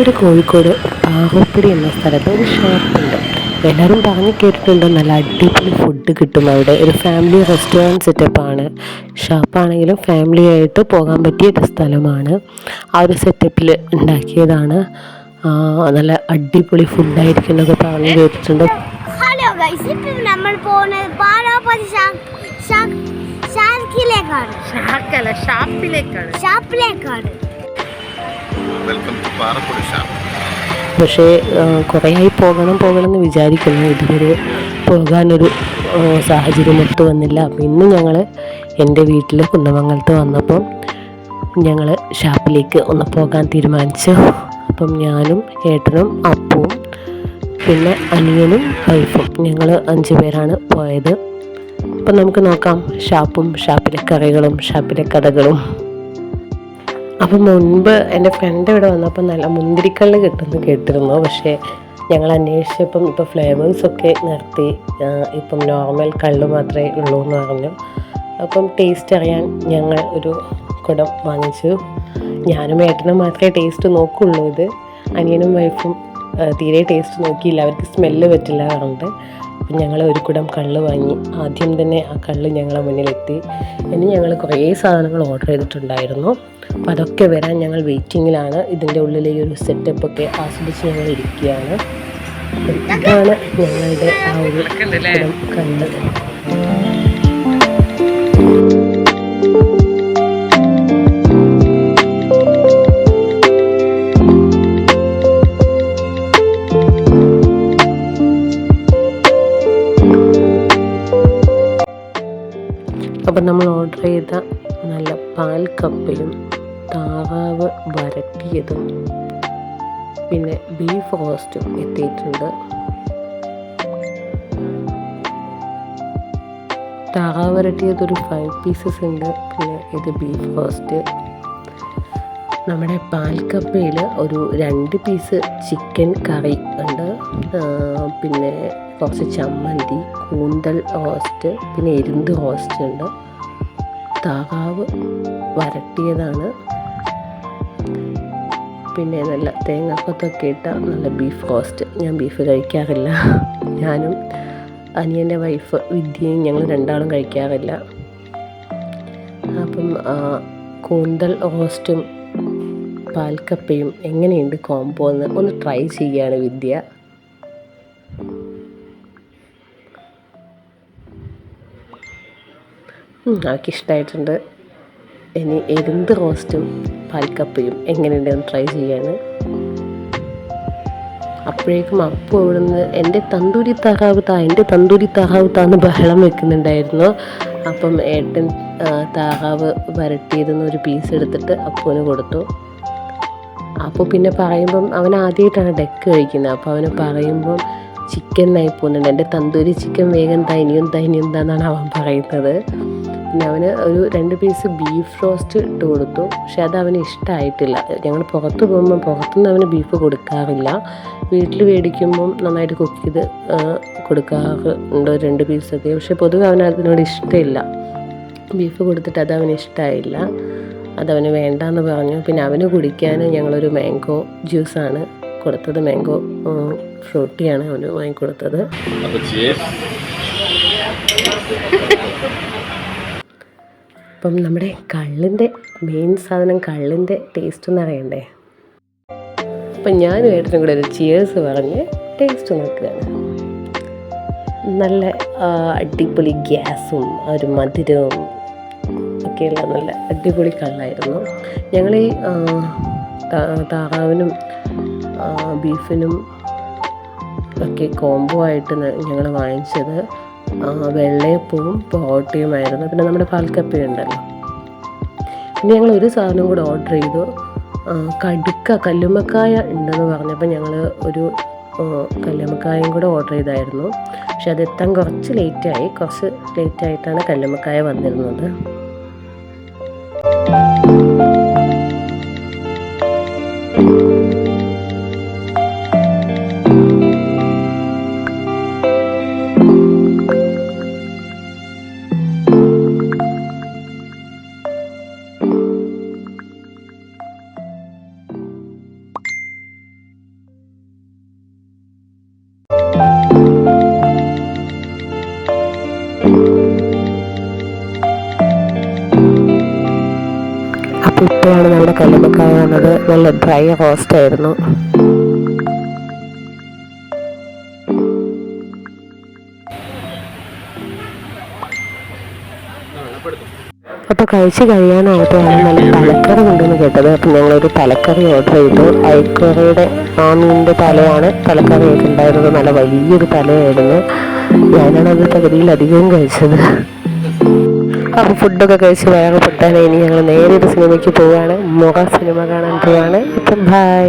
ഒരു കോഴിക്കോട് ആഹോപ്പടി എന്ന സ്ഥലത്ത് ഒരു ഷോപ്പുണ്ട്. എല്ലാവരും പറഞ്ഞു കേട്ടിട്ടുണ്ട്. നല്ല അടിപൊളി ഫുഡ് കിട്ടും അവിടെ. ഒരു ഫാമിലി റെസ്റ്റോറന്റ് സെറ്റപ്പാണ് ഷോപ്പാണെങ്കിലും ഫാമിലി ആയിട്ട് പോകാൻ പറ്റിയ ഒരു സ്ഥലമാണ്. ആ ഒരു സെറ്റപ്പിൽ ഉണ്ടാക്കിയതാണ്. നല്ല അടിപൊളി ഫുഡായിരിക്കും എന്നൊക്കെ പറഞ്ഞു കേട്ടിട്ടുണ്ട്. ഹലോ ഗൈസ് ഇപ്പം നമ്മൾ പോകുന്നത് ഷാർക്കിലേക്കാണ്. ഷാപ്പിലേക്കാണ്. ഷാപ്പിലേക്കാണ്. വെൽക്കം ടു ഷാപ്പ് പക്ഷേ കുറേ ആയി പോകണം പോകണം എന്ന് വിചാരിക്കുന്നു ഇതുവരെ പോകാനൊരു സാഹചര്യം ഒത്തു വന്നില്ല. അപ്പം ഇന്ന് ഞങ്ങൾ എന്റെ വീട്ടിൽ കുന്നമംഗലത്ത് വന്നപ്പം ഞങ്ങൾ ഷാപ്പിലേക്ക് ഒന്ന് പോകാൻ തീരുമാനിച്ചു. അപ്പം ഞാനും ഏട്ടനും അപ്പവും പിന്നെ അനിയനും വൈഫും ഞങ്ങൾ അഞ്ച് പേരാണ് പോയത്. അപ്പം നമുക്ക് നോക്കാം. ഷാപ്പും ഷാപ്പിലെ കറികളും ഷാപ്പിലെ കഥകളും അപ്പം മുൻപ് എന്റെ ഫ്രണ്ട് ഇവിടെ വന്നപ്പോൾ നല്ല മുന്തിരിക്കള്ള് കിട്ടുമെന്ന് കേട്ടിരുന്നു. പക്ഷേ ഞങ്ങൾ അന്വേഷിച്ചപ്പം ഇപ്പോൾ ഫ്ലേവേഴ്സൊക്കെ നിർത്തി. ഇപ്പം നോർമൽ കള്ള് മാത്രമേ ഉള്ളൂ എന്ന് പറഞ്ഞു. അപ്പം ടേസ്റ്റ് അറിയാൻ ഞങ്ങൾ ഒരു കുടം വാങ്ങിച്ചു. ഞാനും ഏട്ടനും മാത്രമേ ടേസ്റ്റ് നോക്കുള്ളൂ ഇത്. അനിയനും വൈഫും തീരെ ടേസ്റ്റ് നോക്കിയില്ല. അവർക്ക് സ്മെല്ല് പറ്റില്ല പറഞ്ഞിട്ട്. അപ്പം ഞങ്ങൾ ഒരു കുടം കള്ള് വാങ്ങി. ആദ്യം തന്നെ ആ കള്ള് ഞങ്ങളെ മുന്നിലെത്തി. ഇനി ഞങ്ങൾ കുറേ സാധനങ്ങൾ ഓർഡർ ചെയ്തിട്ടുണ്ടായിരുന്നു. അപ്പോൾ അതൊക്കെ വരാൻ ഞങ്ങൾ വെയിറ്റിങ്ങിലാണ് ഇതിന്റെ ഉള്ളിലെ ഈ ഒരു സെറ്റപ്പൊക്കെ ആസ്വദിച്ച് ഞങ്ങൾ ഇരിക്കുകയാണ്. ഇതാണ് ഞങ്ങളുടെ ആ ഒരു കണ്ടത് അപ്പം നമ്മൾ ഓർഡർ ചെയ്ത നല്ല പാൽ കപ്പയും താറാവ് വരട്ടിയതും പിന്നെ ബീഫ് റോസ്റ്റും എത്തിയിട്ടുണ്ട്. താറാവ് വരട്ടിയത് ഒരു ഫൈവ് പീസസ് ഉണ്ട്. പിന്നെ ഇത് ബീഫ് റോസ്റ്റ്. നമ്മുടെ പാൽക്കപ്പയിൽ ഒരു രണ്ട് പീസ് ചിക്കൻ കറി ഉണ്ട്. പിന്നെ കുറച്ച് ചമ്മന്തി കൂന്തൽ റോസ്റ്റ് പിന്നെ എരുന്ത് റോസ്റ്റ് ഉണ്ട്. താറാവ് വരട്ടിയതാണ്. പിന്നെ നല്ല തേങ്ങാക്കൊത്തൊക്കെ ഇട്ട നല്ല ബീഫ് റോസ്റ്റ് ഞാൻ ബീഫ് കഴിക്കാറില്ല. ഞാനും അനിയന്റെ വൈഫ് വിദ്യയും ഞങ്ങൾ രണ്ടാളും കഴിക്കാറില്ല. അപ്പം കൂന്തൽ റോസ്റ്റും പാൽക്കപ്പയും എങ്ങനെയുണ്ട് കോംബോ എന്ന് ഒന്ന് ട്രൈ ചെയ്യുകയാണ് വിദ്യ. അവൾക്ക് ഇഷ്ടമായിട്ടുണ്ട് ഇനി എരുന്ത് റോസ്റ്റും പാൽക്കപ്പയും എങ്ങനെയുണ്ടെന്ന് ട്രൈ ചെയ്യാണ്. അപ്പോഴേക്കും അപ്പു നിന്ന് എന്റെ തന്തൂരി താറാവ് താ എന്റെ തന്തൂരി താറാവ് താന്ന് ബഹളം വെക്കുന്നുണ്ടായിരുന്നു. അപ്പം ഏട്ടൻ താഹാവ് വരട്ടിയതെന്ന് ഒരു പീസ് എടുത്തിട്ട് അപ്പുവിന് കൊടുത്തു. അപ്പോൾ പിന്നെ പറയുമ്പം അവൻ ആദ്യമായിട്ടാണ് ഡെക്ക് കഴിക്കുന്നത്. അപ്പോൾ അവന് പറയുമ്പം ചിക്കൻ ആയി പോകുന്നുണ്ട്. എന്റെ തന്തൂരി ചിക്കൻ വേഗം താ ഇനിയും താ താന്നാണ് അവൻ പറയുന്നത്. പിന്നെ അവന് ഒരു രണ്ട് പീസ് ബീഫ് റോസ്റ്റ് ഇട്ട് കൊടുത്തു. പക്ഷെ അത് അവന് ഇഷ്ടമായിട്ടില്ല ഞങ്ങൾ പുറത്ത് പോകുമ്പോൾ പുറത്തുനിന്ന് അവന് ബീഫ് കൊടുക്കാറില്ല. വീട്ടിൽ മേടിക്കുമ്പം നന്നായിട്ട് കുക്ക് ചെയ്ത് കൊടുക്കാറുണ്ട് രണ്ട് പീസൊക്കെ പക്ഷെ പൊതുവെ അവന് അതിനോട് ഇഷ്ടമില്ല. ബീഫ് കൊടുത്തിട്ട് അത് അവന് ഇഷ്ടമായില്ല അതവന് വേണ്ടെന്ന് പറഞ്ഞു. പിന്നെ അവന് കുടിക്കാൻ ഞങ്ങളൊരു മാംഗോ ജ്യൂസാണ് കൊടുത്തത്. മാംഗോ ഫ്രൂട്ടിയാണ് അവന് വാങ്ങിക്കൊടുത്തത്. അപ്പോൾ അപ്പം നമ്മുടെ കള്ളിന്റെ മെയിൻ സാധനം കള്ളിന്റെ ടേസ്റ്റ് എന്ന് അറിയണ്ടേ? അപ്പം ഞാനും ഏട്ടനും കൂടെ ഒരു ചിയേഴ്സ് പറഞ്ഞ് ടേസ്റ്റ് നോക്കുകയാണ് നല്ല അടിപൊളി ഗ്യാസും ഒരു മധുരവും ഒക്കെയുള്ള നല്ല അടിപൊളി കള്ളായിരുന്നു. ഞങ്ങൾ ഈ താറാവിനും ബീഫിനും ഒക്കെ കോംബോ ആയിട്ട് ഞങ്ങൾ വാങ്ങിച്ചത് വെള്ളയപ്പവും പൊറോട്ടയുമായിരുന്നു. പിന്നെ നമ്മുടെ പാൽക്കപ്പ ഉണ്ടല്ലോ പിന്നെ ഞങ്ങൾ ഒരു സാധനം കൂടെ ഓർഡർ ചെയ്തു. കടുക്ക കല്ലുമ്മക്കായ ഉണ്ടെന്ന് പറഞ്ഞപ്പോൾ ഞങ്ങൾ ഒരു കല്ലുമ്മക്കായും കൂടെ ഓർഡർ ചെയ്തായിരുന്നു. പക്ഷെ അതെത്താൻ കുറച്ച് ലേറ്റായി കുറച്ച് ലേറ്റായിട്ടാണ് കല്ലുമ്മക്കായ വന്നിരുന്നത്. ഇപ്പോഴാണ് നമ്മുടെ കല്ലുമ്മക്കായ വന്നത് നല്ല ഡ്രൈ റോസ്റ്റ് ആയിരുന്നു. അപ്പോൾ കഴിച്ച് കഴിയാനായപ്പോഴാണ് നല്ല തലക്കറി ഉണ്ടെന്ന് കേട്ടത്. അപ്പം ഞങ്ങളൊരു തലക്കറി ഓർഡർ ചെയ്തു. അയക്കറിയുടെ ആ തലയാണ് തലക്കറിയൊക്കെ ഉണ്ടായിരുന്നത്. നല്ല വലിയൊരു തലയായിരുന്നു. ഞാനാണ് അത് പകുതിയിലധികവും കഴിച്ചത്. അപ്പോൾ ഫുഡൊക്കെ കഴിച്ച് വയറ് പൊട്ടാനായി ഇനി ഞങ്ങൾ നേരെ ഒരു സിനിമയ്ക്ക് പോവുകയാണ് മുഖ സിനിമ കാണാൻ പോവുകയാണ് ഇപ്പം ബൈ